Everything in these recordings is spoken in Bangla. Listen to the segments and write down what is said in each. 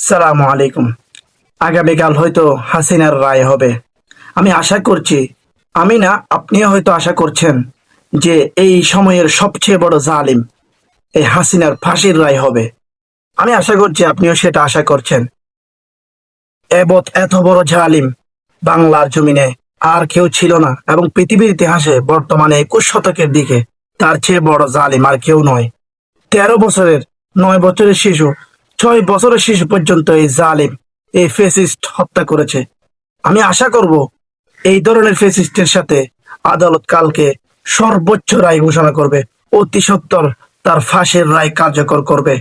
সালামু আলাইকুম। আগামীকাল হয়তো হাসিনার রায় হবে। আমি আশা করছি আমি না আপনিও হয়তো আশা করছেন যে এই সময়ের সবচেয়ে বড় জালিম এই হাসিনার ফাঁসির রায় হবে। আমি আশা করছি আপনিও সেটা আশা করছেন। এবত এত বড় জালিম বাংলার জমিনে আর কেউ ছিল না এবং পৃথিবীর ইতিহাসে বর্তমানে একুশ শতকের দিকে তার চেয়ে বড় জালিম আর কেউ নয়। তেরো বছরের, নয় বছরের শিশু ছয় বছরের শেষ পর্যন্ত এই জালিম, এই ফেসিস্ট হত্যা করেছে। আমি আশা করব এই ধরনের ফেসিস্টের সাথে আদালত কালকে সর্বোচ্চ রায় ঘোষণা করবে, অতি সত্তর তার ফাঁসের রায় কার্যকর করবে।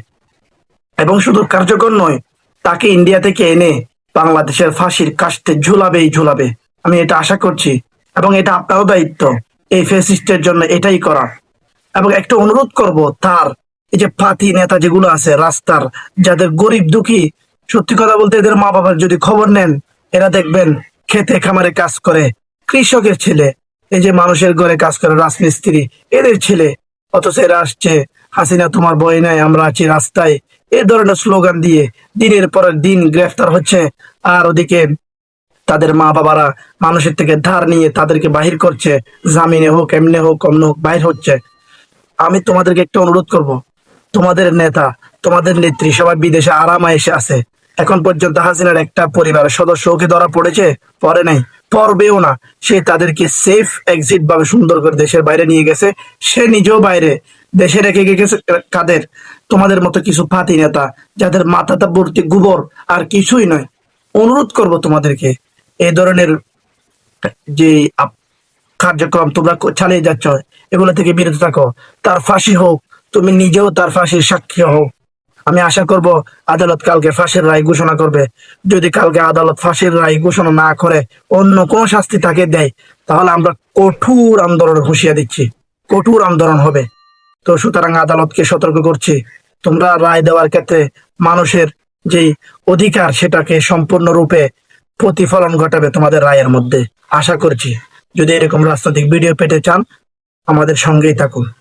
এবং শুধু কার্যকর নয়, তাকে ইন্ডিয়া থেকে এনে বাংলাদেশের ফাঁসির কাস্টে ঝুলাবেই ঝুলাবে। আমি এটা আশা করছি এবং এটা আপনারও দায়িত্ব, এই ফেসিস্টের জন্য এটাই করা। এবং একটা অনুরোধ করব তার এই যে পাতি নেতা যেগুলো আছে, রাস্তার, যাদের গরিব দুঃখী, সত্যি কথা বলতে এদের মা বাবার যদি খবর নেন, এরা দেখবেন খেতে খামারে কাজ করে, কৃষকের ছেলে, এই যে মানুষের ঘরে কাজ করে রাজমিস্ত্রি, এদের ছেলে, অথচ এরা আসছে, হাসিনা, তোমার বই নাই, আমরা আছি রাস্তায়। এ ধরনের স্লোগান দিয়ে দিনের পর দিন গ্রেফতার হচ্ছে, আর ওদিকে তাদের মা বাবারা মানুষের থেকে ধার নিয়ে তাদেরকে বাহির করছে, জামিনে হোক, এমনি হোক অন্য হোক বাহির হচ্ছে। আমি তোমাদেরকে একটা অনুরোধ করব তোমাদের নেতা, তোমাদের নেত্রী সবাই বিদেশে আরামে এসে আছে। এখন পর্যন্ত হাসিনার একটা পরিবারের সদস্য ওকে ধরা পড়েছে, পরে নাই পড়বেও না। সে তাদেরকে সেফ এক্সিট ভাবে সুন্দর করে দেশের বাইরে নিয়ে গেছে। সে নিজেও বাইরে, দেশে রেখে গেছে কাদের? তোমাদের মতো কিছু ফাতি নেতা, যাদের মাথাটা ভর্তি গোবর, আর কিছুই নয়। অনুরোধ করব তোমাদেরকে এই ধরনের যে কার্যক্রম তোমরা চালিয়ে যাচ্ছ, এগুলো থেকে বিরত থাকো। তার ফাঁসি হোক তুমি নিজেও তার ফাঁসির সাক্ষী হও। আমি আশা করব আদালত কালকে ফাঁসির রায় ঘোষণা করবে। যদি কালকে আদালত ফাঁসির রায় ঘোষণা না করে অন্য কোন শাস্তি তাকে দেয়, তাহলে আমরা কঠোর আন্দোলনের হুঁশিয়া দিচ্ছি। কঠোর আন্দোলন হবে। তো সুতরাং আদালতকে সতর্ক করছি। তোমরা রায় দেওয়ার ক্ষেত্রে মানুষের যেই অধিকার, সেটাকে সম্পূর্ণরূপে প্রতিফলন ঘটাবে তোমাদের রায়ের মধ্যে। আশা করছি। যদি এরকম রাজনৈতিক ভিডিও পেতে চান, আমাদের সঙ্গেই থাকুন।